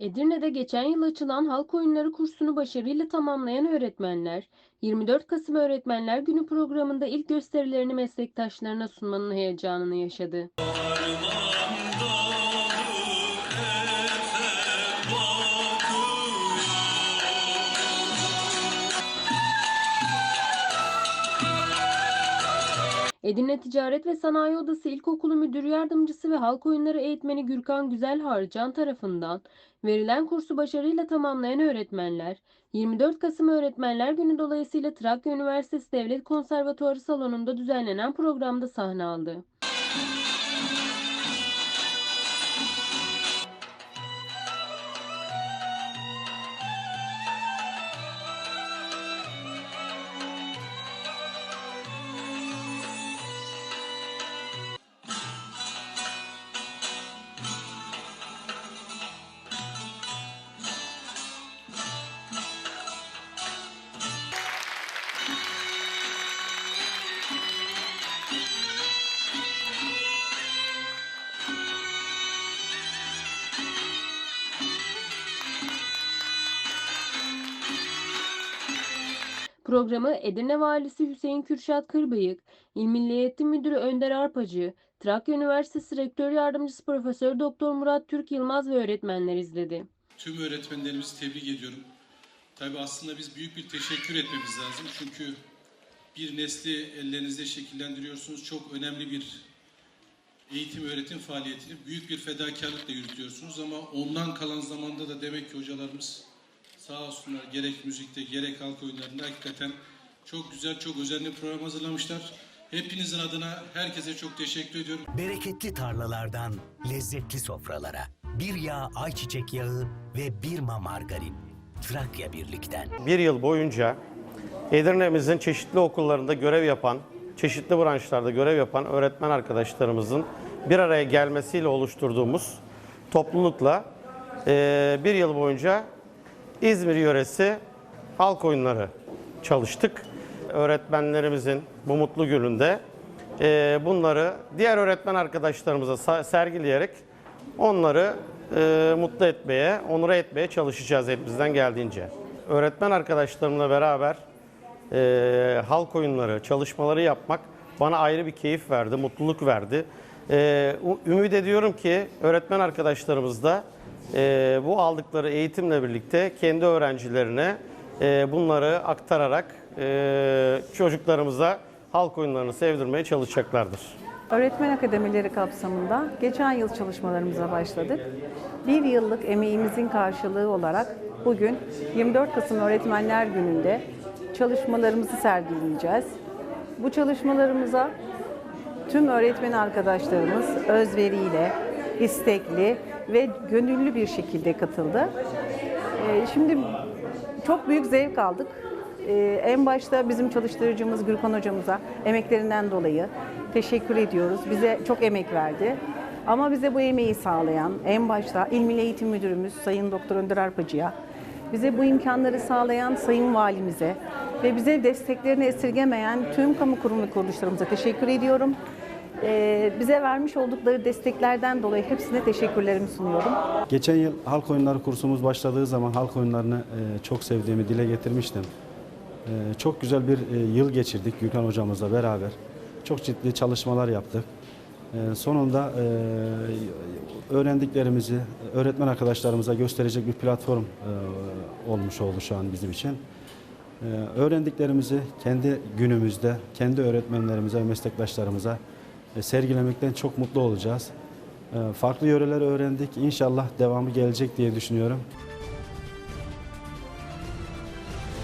Edirne'de geçen yıl açılan halk oyunları kursunu başarıyla tamamlayan öğretmenler, 24 Kasım Öğretmenler Günü programında ilk gösterilerini meslektaşlarına sunmanın heyecanını yaşadı. Edirne Ticaret ve Sanayi Odası İlkokulu Müdür Yardımcısı ve Halk Oyunları Eğitmeni Gürkan Güzel Harcan tarafından verilen kursu başarıyla tamamlayan öğretmenler, 24 Kasım Öğretmenler Günü dolayısıyla Trakya Üniversitesi Devlet Konservatuarı salonunda düzenlenen programda sahne aldı. Programı Edirne Valisi Hüseyin Kürşat Kırbıyık, İl Milli Eğitim Müdürü Önder Arpacı, Trakya Üniversitesi Rektör Yardımcısı Profesör Doktor Murat Türk Yılmaz ve öğretmenler izledi. Tüm öğretmenlerimizi tebrik ediyorum. Tabii aslında biz büyük bir teşekkür etmemiz lazım. Çünkü bir nesli ellerinizde şekillendiriyorsunuz. Çok önemli bir eğitim öğretim faaliyetini büyük bir fedakarlıkla yürütüyorsunuz. Ama ondan kalan zamanda da demek ki hocalarımız sağ olsunlar gerek müzikte gerek halk oyunlarında hakikaten çok güzel, çok özenli program hazırlamışlar. Hepinizin adına herkese çok teşekkür ediyorum. Bereketli tarlalardan lezzetli sofralara. Bir yağ ayçiçek yağı ve bir ma margarin. Trakya Birlik'ten. bir yıl boyunca Edirne'mizin çeşitli okullarında görev yapan, çeşitli branşlarda görev yapan öğretmen arkadaşlarımızın bir araya gelmesiyle oluşturduğumuz toplulukla eee, bir yıl boyunca İzmir yöresi halk oyunları çalıştık. Öğretmenlerimizin bu mutlu gününde eee, bunları diğer öğretmen arkadaşlarımıza sergileyerek onları eee, mutlu etmeye, onura etmeye çalışacağız hepimizden geldiğince. Öğretmen arkadaşlarımla beraber eee, halk oyunları, çalışmaları yapmak bana ayrı bir keyif verdi, mutluluk verdi. Ümit ediyorum ki öğretmen arkadaşlarımız da eee, bu aldıkları eğitimle birlikte kendi öğrencilerine eee, bunları aktararak eee, çocuklarımıza halk oyunlarını sevdirmeye çalışacaklardır. Öğretmen akademileri kapsamında geçen yıl çalışmalarımıza başladık. Bir yıllık emeğimizin karşılığı olarak bugün 24 Kasım Öğretmenler Günü'nde çalışmalarımızı sergileyeceğiz. Bu çalışmalarımıza tüm öğretmen arkadaşlarımız özveriyle, istekli ve gönüllü bir şekilde katıldı. Ee, Şimdi çok büyük zevk aldık. Ee, En başta bizim çalıştırıcımız Gürkan hocamıza emeklerinden dolayı teşekkür ediyoruz. Bize çok emek verdi. Ama bize bu emeği sağlayan en başta İl Eğitim Müdürümüz Sayın Doktor Önder Arpacı'ya, bize bu imkanları sağlayan Sayın Valimize ve bize desteklerini esirgemeyen tüm kamu kurum ve kuruluşlarımıza teşekkür ediyorum. Ee, Bize vermiş oldukları desteklerden dolayı hepsine teşekkürlerimi sunuyorum. Geçen yıl halk oyunları kursumuz başladığı zaman halk oyunlarını e, çok sevdiğimi dile getirmiştim. E, Çok güzel bir e, yıl geçirdik Gürkan hocamızla beraber. Çok ciddi çalışmalar yaptık. Sonunda öğrendiklerimizi öğretmen arkadaşlarımıza gösterecek bir platform olmuş oldu şu an bizim için. Öğrendiklerimizi kendi günümüzde, kendi öğretmenlerimize meslektaşlarımıza sergilemekten çok mutlu olacağız. E, Farklı yöreler öğrendik. İnşallah devamı gelecek diye düşünüyorum.